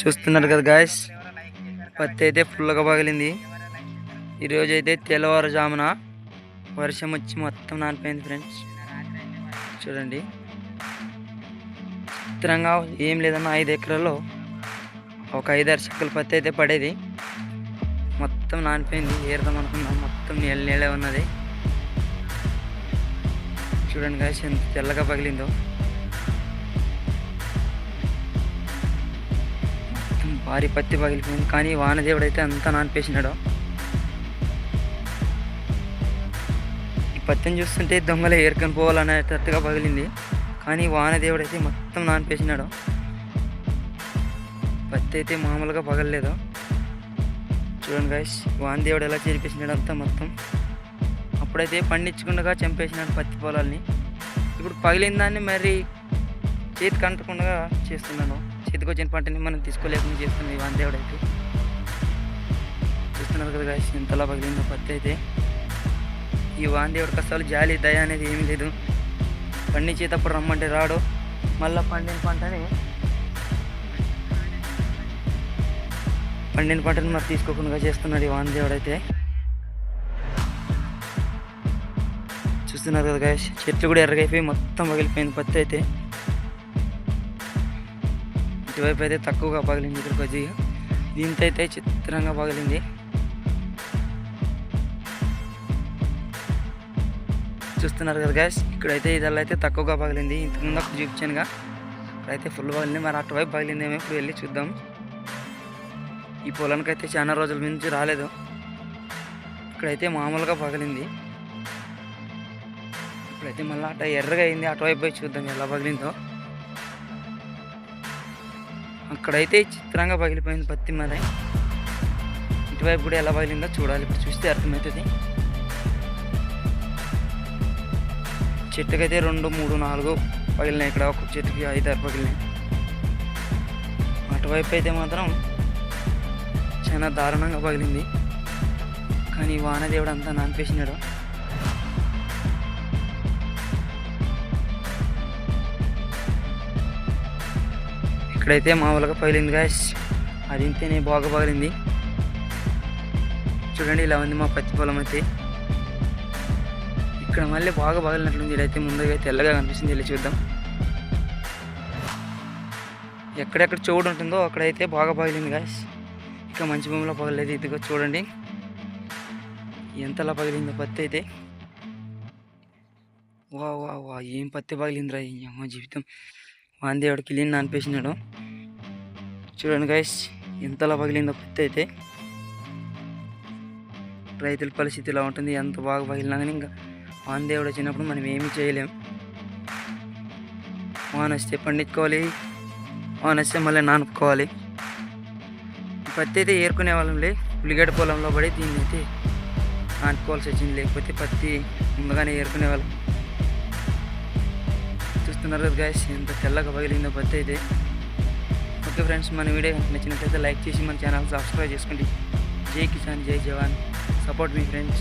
చూస్తున్నారు కదా గాయస్ పత్తి అయితే ఫుల్గా పగిలింది. ఈరోజు అయితే తెల్లవారుజామున వర్షం వచ్చి మొత్తం నానిపోయింది ఫ్రెండ్స్ చూడండి. చిత్రంగా ఏం లేదన్న ఐదు ఎకరాల్లో ఒక ఐదారు చెక్కల పత్తి అయితే పడేది. మొత్తం నానిపోయింది. ఏరుదాం అనుకున్నాం. మొత్తం నీళ్ళ నీళ్ళే ఉన్నది. చూడండి గాయస్ ఎంత తెల్లగా పగిలిందో. భారీ పత్తి పగిలిపోయింది. కానీ వానదేవుడు అయితే అంతా నానిపేసినాడు. ఈ పత్తిని చూస్తుంటే దొంగలు ఏరుకొని పోవాలనేటట్టుగా పగిలింది. కానీ వానదేవుడు అయితే మొత్తం నానిపేసినాడు. పత్తి అయితే మామూలుగా పగలలేదు. చూడండి గాయస్ వానదేవుడు ఎలా చేరిపేసినాడు అంతా మొత్తం. అప్పుడైతే పండించకుండా చంపేసినాడు పత్తి పొలాల్ని. ఇప్పుడు పగిలిన దాన్ని మరి చేతికి అంటకుండా చేస్తున్నాను. చేతికి వచ్చిన పంటని మనం తీసుకోలేకుండా చేస్తుంది ఈ వానదేవుడు అయితే చూస్తున్నారు కదా గాయస్ ఎంతలా పగిలిందో పత్తి అయితే. ఈ వానదేవుడికి అసలు జాలి దయ అనేది ఏమీ లేదు. పండించేటప్పుడు రమ్మంటే రాడు. మళ్ళీ పండిన పంటని పండిన పంటని మరి తీసుకోకుండా చేస్తున్నాడు ఈ వానదేవుడు అయితే చూస్తున్నారు కదా గాయస్ చెట్లు కూడా ఎర్రగైపోయి మొత్తం పగిలిపోయింది పత్తి అయితే. ఇటువైపు అయితే తక్కువగా పగిలింది ఇక్కడ కొద్దిగా దీంతో అయితే చిత్రంగా పగిలింది. చూస్తున్నారు కదా గ్యాస్ ఇక్కడైతే ఇదల్లా అయితే తక్కువగా పగిలింది. ఇంతకుముందు అప్పుడు చూపించానుగా. ఇక్కడైతే ఫుల్ పగిలింది. మరి అటువైపు పగిలిందేమో ఇప్పుడు వెళ్ళి చూద్దాం. ఈ పొలానికి అయితే చాలా రోజుల నుంచి రాలేదు. ఇక్కడైతే మామూలుగా పగిలింది. ఇప్పుడైతే మళ్ళీ అటు ఎర్రగా అయింది. అటువైపు పోయి చూద్దాం ఎలా పగిలిందో. అక్కడైతే చిత్రంగా పగిలిపోయింది పత్తి మరి. ఇటువైపు కూడా ఎలా పగిలిందో చూడాలి. ఇప్పుడు చూస్తే అర్థమవుతుంది. చెట్టుకైతే రెండు మూడు నాలుగు పగిలినాయి. ఇక్కడ ఒక చెట్టుకి ఐదు ఆరు పగిలినాయి. అటువైపు అయితే మాత్రం చాలా దారుణంగా పగిలింది. కానీ వానదేవుడు అంతా నానిపేసినాడు. ఇక్కడైతే మామూలుగా పగిలింది గాయస్ అది ఇంతేనే బాగా పగిలింది చూడండి ఇలా ఉంది మా పత్తి పొలం అయితే. ఇక్కడ మళ్ళీ బాగా పగిలినట్లుంది. ఇదైతే ముందుగా తెల్లగా కనిపిస్తుంది. వెళ్ళి చూద్దాం. ఎక్కడెక్కడ చోటు ఉంటుందో అక్కడైతే బాగా పగిలింది గాయస్ ఇక మంచి భూమిలో పగలేదు ఇదిగో చూడండి. ఎంతలా పగిలిందో పత్తి అయితే. వా వా వా ఏం పత్తి పగిలిందిరా ఈ జీవితం. జీవితం వాందేవాడు కిలిని అనిపించినాడు చూడండి గైస్ ఎంతలా పగిలిందో పత్తి అయితే. రైతుల పరిస్థితి ఇలా ఉంటుంది ఎంత బాగా పగిలినా కానీ ఇంకా వాందేవుడు వచ్చినప్పుడు మనం ఏమీ చేయలేం. వాన వస్తే పండించుకోవాలి వాన వస్తే మళ్ళీ నానుకోవాలి. పత్తి అయితే ఏరుకునే వాళ్ళంలే ఉల్లిగడ్డ పొలంలో పడి దీన్ని అయితే నాటుకోవాల్సి వచ్చింది. లేకపోతే పత్తి ముందుగానే ఏరుకునే వాళ్ళం. చూస్తున్నారు కదా గాయస్ ఎంత తెల్లగా పగిలిందో పత్తి అయితే ఓకే ఫ్రెండ్స్ మన వీడియో నచ్చినట్లయితే లైక్ చేసి మన ఛానల్ సబ్స్క్రైబ్ చేసుకోండి జై కిసాన్ జై జవాన్. సపోర్ట్ మీ ఫ్రెండ్స్